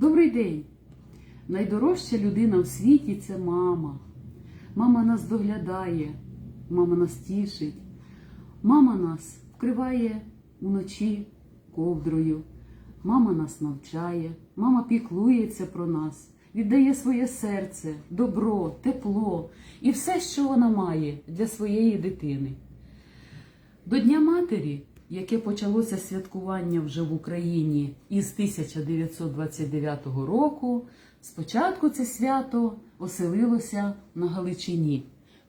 Добрий день! Найдорожча людина в світі це мама. Мама нас доглядає, мама нас тішить. Мама нас вкриває уночі ковдрою. Мама нас навчає, мама піклується про нас, віддає своє серце, добро, тепло і все, що вона має для своєї дитини. До Дня Матері, яке почалося святкування вже в Україні із 1929 року, спочатку це свято оселилося на Галичині.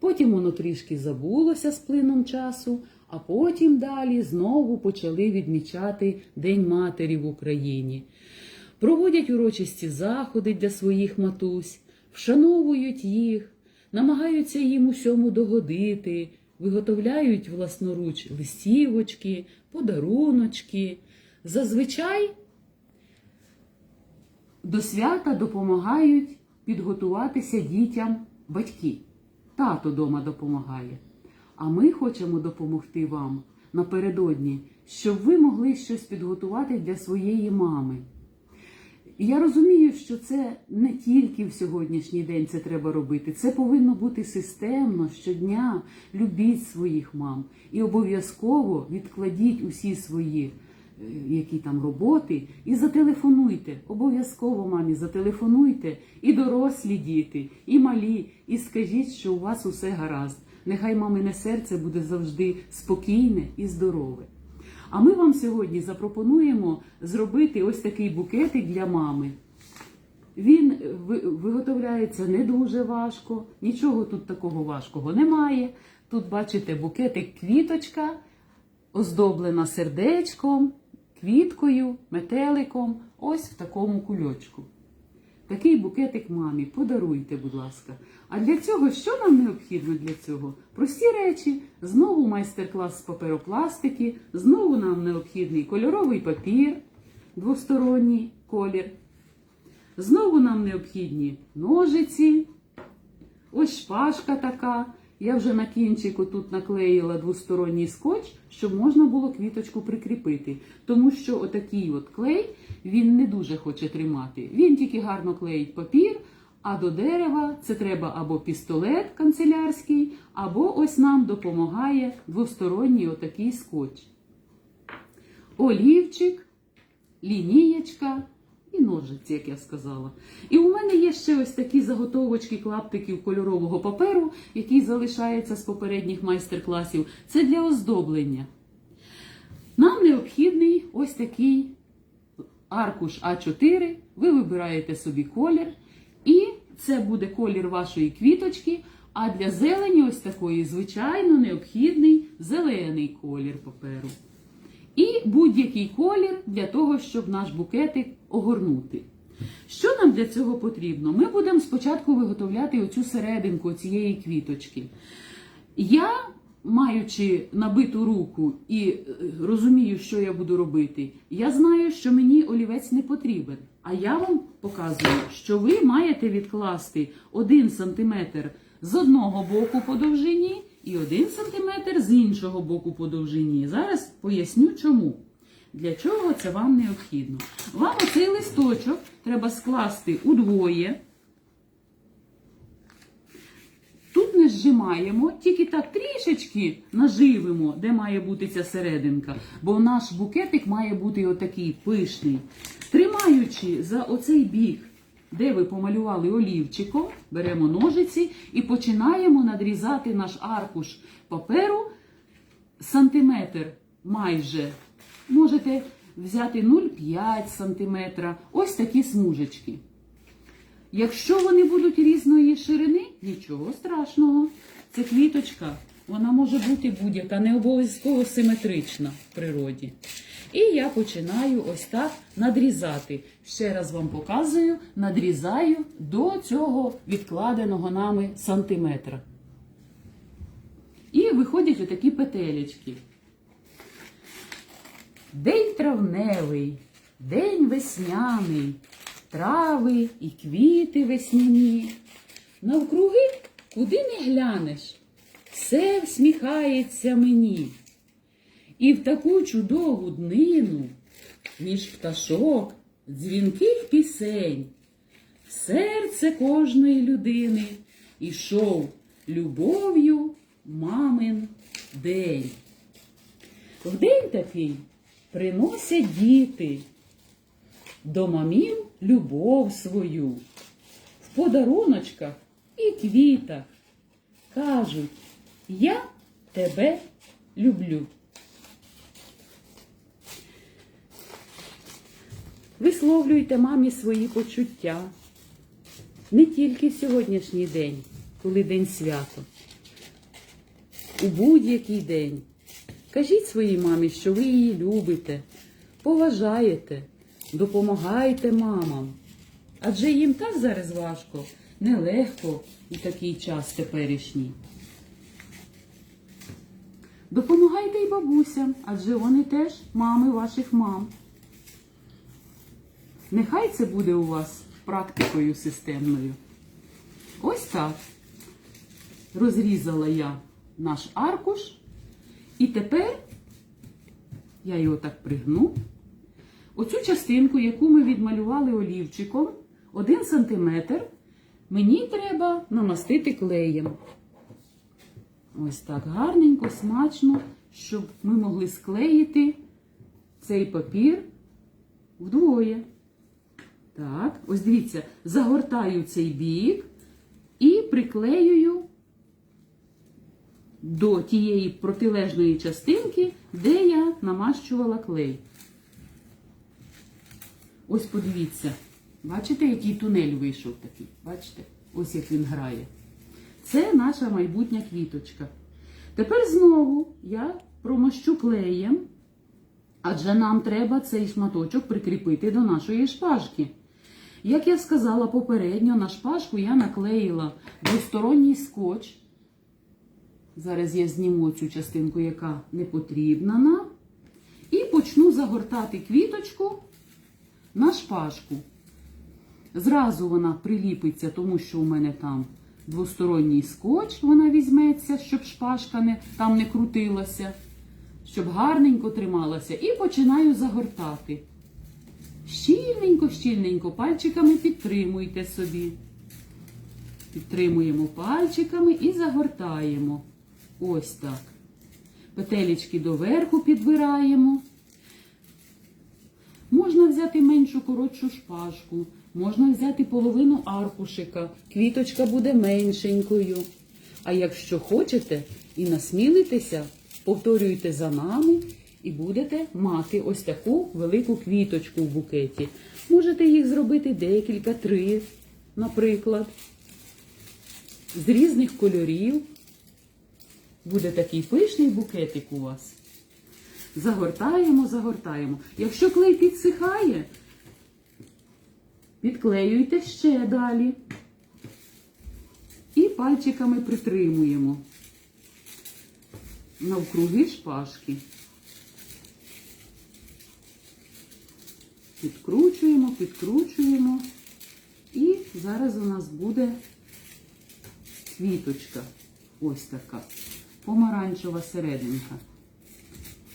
Потім воно трішки забулося з плином часу, а потім далі знову почали відмічати День Матері в Україні. Проводять урочисті заходи для своїх матусь, вшановують їх, намагаються їм усьому догодити, виготовляють власноруч листівочки, подаруночки. Зазвичай до свята допомагають підготуватися дітям батьки. Тато дома допомагає. А ми хочемо допомогти вам напередодні, щоб ви могли щось підготувати для своєї мами. І я розумію, що це не тільки в сьогоднішній день це треба робити. Це повинно бути системно щодня. Любіть своїх мам і обов'язково відкладіть усі свої е, які там роботи і зателефонуйте. Обов'язково мамі зателефонуйте і дорослі діти, і малі, і скажіть, що у вас усе гаразд. Нехай мамине серце буде завжди спокійне і здорове. А ми вам сьогодні запропонуємо зробити ось такий букетик для мами. Він виготовляється не дуже важко, нічого тут такого важкого немає. Тут бачите букетик квіточка, оздоблена сердечком, квіткою, метеликом, ось в такому кульочку. Такий букетик мамі подаруйте, будь ласка. А для цього що нам необхідно для цього? Прості речі, знову майстер-клас з паперопластики, знову нам необхідний кольоровий папір, двосторонній колір. Знову нам необхідні ножиці, ось шпажка така. Я вже на кінчику тут наклеїла двосторонній скотч, щоб можна було квіточку прикріпити. Тому що отакий от клей він не дуже хоче тримати. Він тільки гарно клеїть папір, а до дерева це треба або пістолет канцелярський, або ось нам допомагає двосторонній отакий скотч. Олівчик, лінієчка і ножиці, як я сказала. І у мене є ще ось такі заготовочки клаптиків кольорового паперу, який залишається з попередніх майстер-класів. Це для оздоблення. Нам необхідний ось такий аркуш А4. Ви вибираєте собі колір, і це буде колір вашої квіточки. А для зелені, ось такої, звичайно, необхідний зелений колір паперу. І будь-який колір для того, щоб наш букетик огорнути. Що нам для цього потрібно? Ми будемо спочатку виготовляти оцю серединку цієї квіточки. Я, маючи набиту руку і е, розумію, що я буду робити, я знаю, що мені олівець не потрібен. А я вам показую, що ви маєте відкласти 1 см з одного боку по довжині і 1 см з іншого боку по довжині. Зараз поясню чому. Для чого це вам необхідно? Вам оцей листочок треба скласти удвоє. Тут не зжимаємо, тільки так трішечки наживимо, де має бути ця серединка, бо наш букетик має бути отакий пишний. Тримаючи за оцей бік, де ви помалювали олівчиком, беремо ножиці і починаємо надрізати наш аркуш паперу сантиметр майже. Можете взяти 0,5 сантиметра. Ось такі смужечки. Якщо вони будуть різної ширини, нічого страшного. Це квіточка, вона може бути будь-яка, не обов'язково симетрична в природі. І я починаю ось так надрізати. Ще раз вам показую, надрізаю до цього відкладеного нами сантиметра. І виходять отакі петелечки. День травневий, день весняний, трави і квіти весняні. Навкруги, куди не глянеш, все всміхається мені. І в таку чудову днину між пташок дзвінких пісень. Серце кожної людини ішов любов'ю мамин день. В день такий приносять діти до мамів любов свою. В подаруночках і квітах кажуть, я тебе люблю. Висловлюйте мамі свої почуття. Не тільки в сьогоднішній день, коли день свято. У будь-який день. Кажіть своїй мамі, що ви її любите, поважаєте, допомагайте мамам. Адже їм так зараз важко, нелегко у такий час теперішній. Допомагайте й бабусям, адже вони теж мами ваших мам. Нехай це буде у вас практикою системною. Ось так. Розрізала я наш аркуш, і тепер я його так пригну. Оцю частинку, яку ми відмалювали олівчиком, один сантиметр, мені треба намастити клеєм. Ось так гарненько, смачно, щоб ми могли склеїти цей папір вдвоє. Так, ось дивіться, загортаю цей бік і приклеюю до тієї протилежної частинки, де я намащувала клей. Ось подивіться, бачите, який тунель вийшов такий? Бачите? Ось як він грає. Це наша майбутня квіточка. Тепер знову я промощу клеєм, адже нам треба цей шматочок прикріпити до нашої шпажки. Як я сказала попередньо, на шпажку я наклеїла двосторонній скотч. Зараз я зніму цю частинку, яка не потрібна нам. І почну загортати квіточку на шпажку. Зразу вона приліпиться, тому що у мене там двосторонній скотч, вона візьметься, щоб шпажка не, там не крутилася, щоб гарненько трималася. І починаю загортати. Щільненько, щільненько пальчиками підтримуйте собі. Підтримуємо пальчиками і загортаємо. Ось так. Петелечки доверху підбираємо. Можна взяти меншу коротшу шпажку, можна взяти половину аркушика, квіточка буде меншенькою. А якщо хочете і насмілитеся, повторюйте за нами і будете мати ось таку велику квіточку в букеті. Можете їх зробити декілька, три, наприклад, з різних кольорів. Буде такий пишний букетик у вас. Загортаємо, загортаємо. Якщо клей підсихає, підклеюйте ще далі. І пальчиками притримуємо навкруги шпажки. Підкручуємо, підкручуємо. І зараз у нас буде квіточка. Ось така. Помаранчева серединка.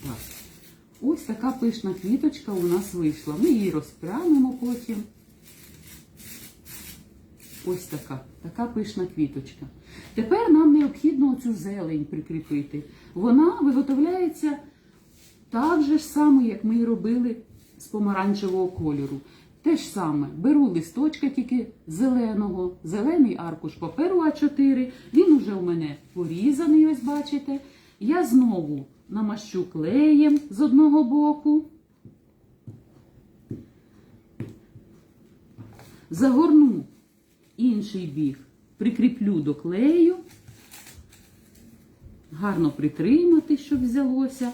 Так. Ось така пишна квіточка у нас вийшла. Ми її розпрямимо потім. Ось така, така пишна квіточка. Тепер нам необхідно оцю зелень прикріпити. Вона виготовляється так же ж саме, як ми і робили з помаранчевого кольору. Те ж саме, беру листочка тільки зеленого, зелений аркуш паперу А4. Він уже у мене порізаний, ось бачите. Я знову намащу клеєм з одного боку. Загорну інший бік, прикріплю до клею. Гарно притримати, щоб взялося.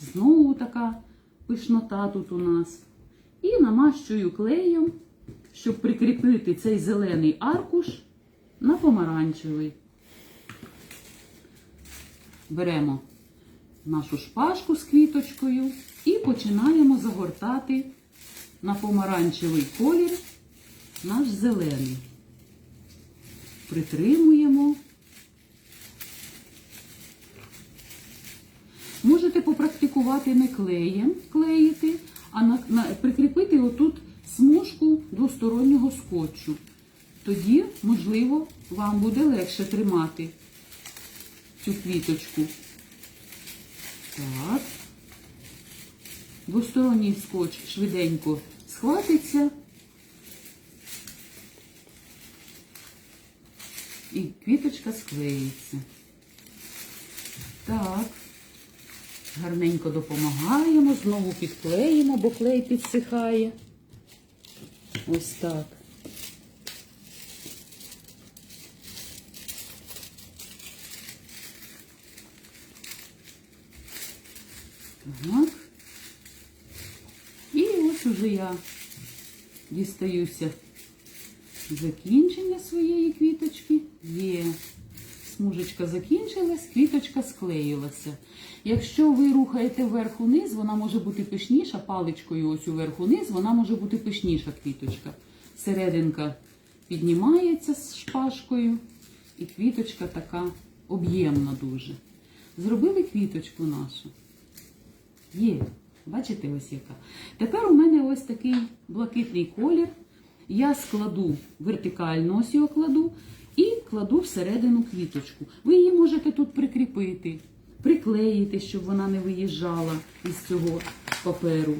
Знову така пишнота тут у нас. І намащую клеєм, щоб прикріпити цей зелений аркуш на помаранчевий. Беремо нашу шпажку з квіточкою і починаємо загортати на помаранчевий колір наш зелений. Притримуємо. Можете попрактикувати не клеєм клеїти, а на, на, прикріпити отут смужку двостороннього скотчу. Тоді, можливо, вам буде легше тримати цю квіточку. Так. Двосторонній скотч швиденько схватиться. І квіточка склеїться. Так. Гарненько допомагаємо, знову підклеїмо, бо клей підсихає. Ось так. Так. І ось уже я дістаюся закінчення своєї квіточки. Смужечка закінчилась, квіточка склеїлася. Якщо ви рухаєте вверх-униз, вона може бути пишніша, паличкою ось уверх-униз, вона може бути пишніша квіточка. Серединка піднімається з шпажкою, і квіточка така об'ємна дуже. Зробили квіточку нашу. Є. Бачите, ось яка. Тепер у мене ось такий блакитний колір. Я складу вертикально, ось його кладу, і кладу всередину квіточку. Ви її можете тут прикріпити, приклеїти, щоб вона не виїжджала із цього паперу.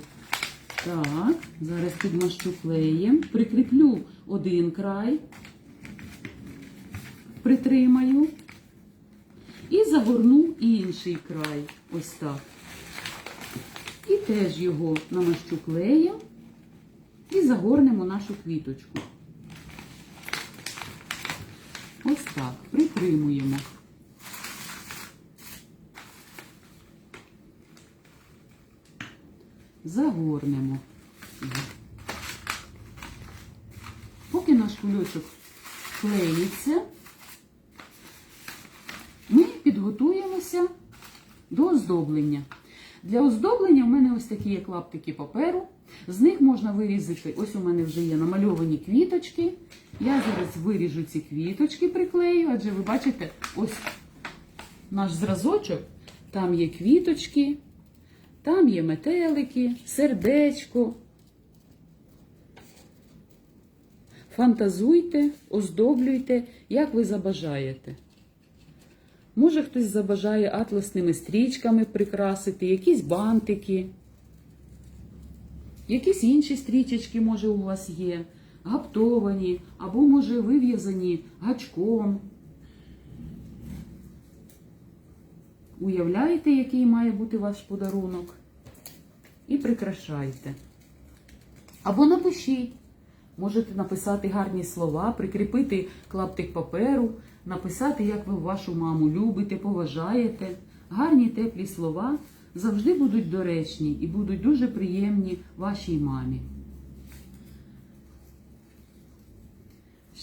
Так, зараз підмащу клеєм, прикріплю один край, притримаю і загорну інший край. Ось так. І теж його намащу клеєм і загорнемо нашу квіточку. Ось так, притримуємо. Загорнемо. Поки наш кульочок клеїться, ми підготуємося до оздоблення. Для оздоблення в мене ось такі є клаптики паперу. З них можна вирізати, ось у мене вже є намальовані квіточки. Я зараз виріжу ці квіточки, приклею, адже ви бачите, ось наш зразочок, там є квіточки, там є метелики, сердечко. Фантазуйте, оздоблюйте, як ви забажаєте. Може, хтось забажає атласними стрічками прикрасити, якісь бантики, якісь інші стрічечки, може, у вас є, гаптовані, або, може, вив'язані гачком. Уявляєте, який має бути ваш подарунок? І прикрашайте. Або напишіть. Можете написати гарні слова, прикріпити клаптик паперу, написати, як ви вашу маму любите, поважаєте. Гарні теплі слова завжди будуть доречні і будуть дуже приємні вашій мамі.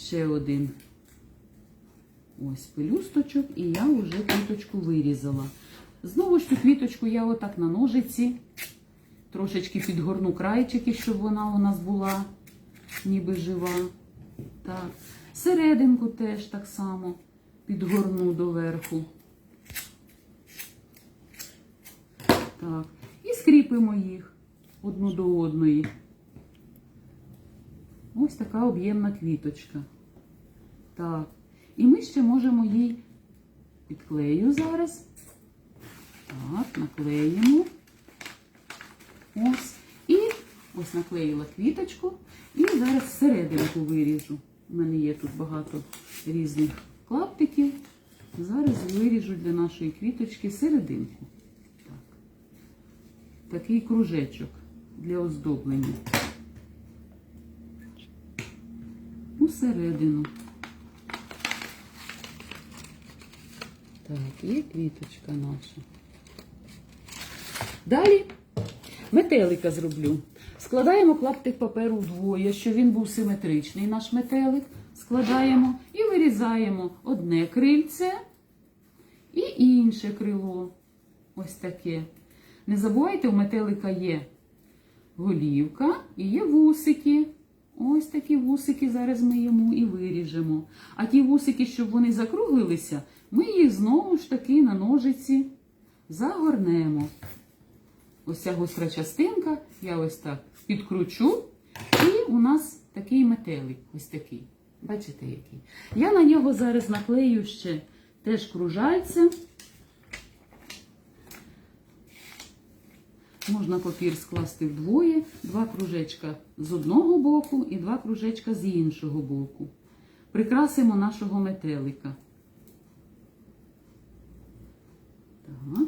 Ще один ось пелюсточок, і я вже квіточку вирізала. Знову ж цю квіточку я отак на ножиці, трошечки підгорну крайчики, щоб вона у нас була ніби жива. Так. Серединку теж так само підгорну доверху. Так. І скріпимо їх одну до одної. Ось така об'ємна квіточка. Так. І ми ще можемо їй підклею зараз. Так, наклеїмо. Ось. І ось наклеїла квіточку. І зараз серединку виріжу. У мене є тут багато різних клаптиків. Зараз виріжу для нашої квіточки серединку. Так. Такий кружечок для оздоблення. Усередину. Так, є квіточка наша. Далі метелика зроблю. Складаємо клаптик паперу вдвоє, щоб він був симетричний, наш метелик. Складаємо і вирізаємо одне крильце і інше крило. Ось таке. Не забувайте, у метелика є голівка і є вусики. Ось такі вусики зараз ми йому і виріжемо. А ті вусики, щоб вони закруглилися, ми їх знову ж таки на ножиці загорнемо. Ось ця гостра частинка, я ось так підкручу І у нас такий метелик, ось такий. Бачите, який. Я на нього зараз наклею ще теж кружальце. Можна папір скласти вдвоє, два кружечка з одного боку і два кружечка з іншого боку. Прикрасимо нашого метелика. Так.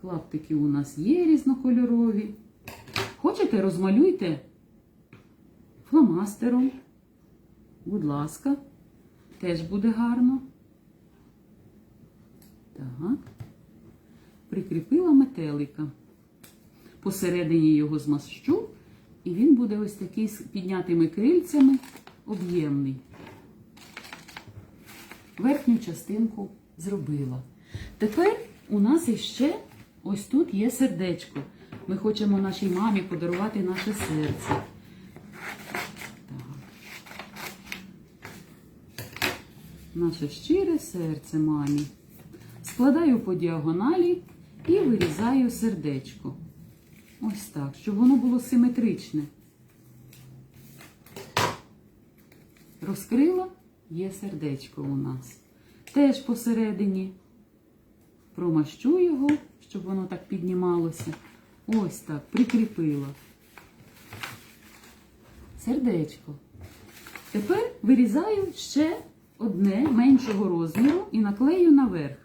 Клаптики у нас є різнокольорові. Хочете, розмалюйте фломастером. Будь ласка, теж буде гарно. Так. Прикріпила метелика. Посередині його змащу, і він буде ось такий з піднятими крильцями, об'ємний. Верхню частинку зробила. Тепер у нас іще ось тут є сердечко. Ми хочемо нашій мамі подарувати наше серце. Так. Наше щире серце мамі. Складаю по діагоналі і вирізаю сердечко. Ось так, щоб воно було симетричне. Розкрила, є сердечко у нас. Теж посередині промащу його, щоб воно так піднімалося. Ось так, прикріпила. Сердечко. Тепер вирізаю ще одне меншого розміру і наклею наверх.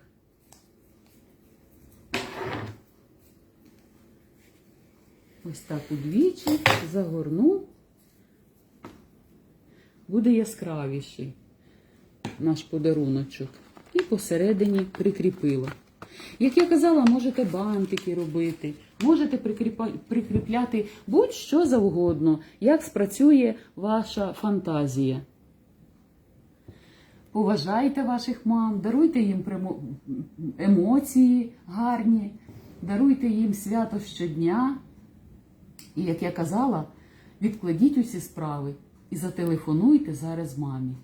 Ось так удвічі загорну. Буде яскравіший наш подаруночок. І посередині прикріпила. Як я казала, можете бантики робити, можете прикріпляти будь-що завгодно, як спрацює ваша фантазія. Поважайте ваших мам, даруйте їм емоції гарні, даруйте їм свято щодня. І, як я казала, відкладіть усі справи і зателефонуйте зараз мамі.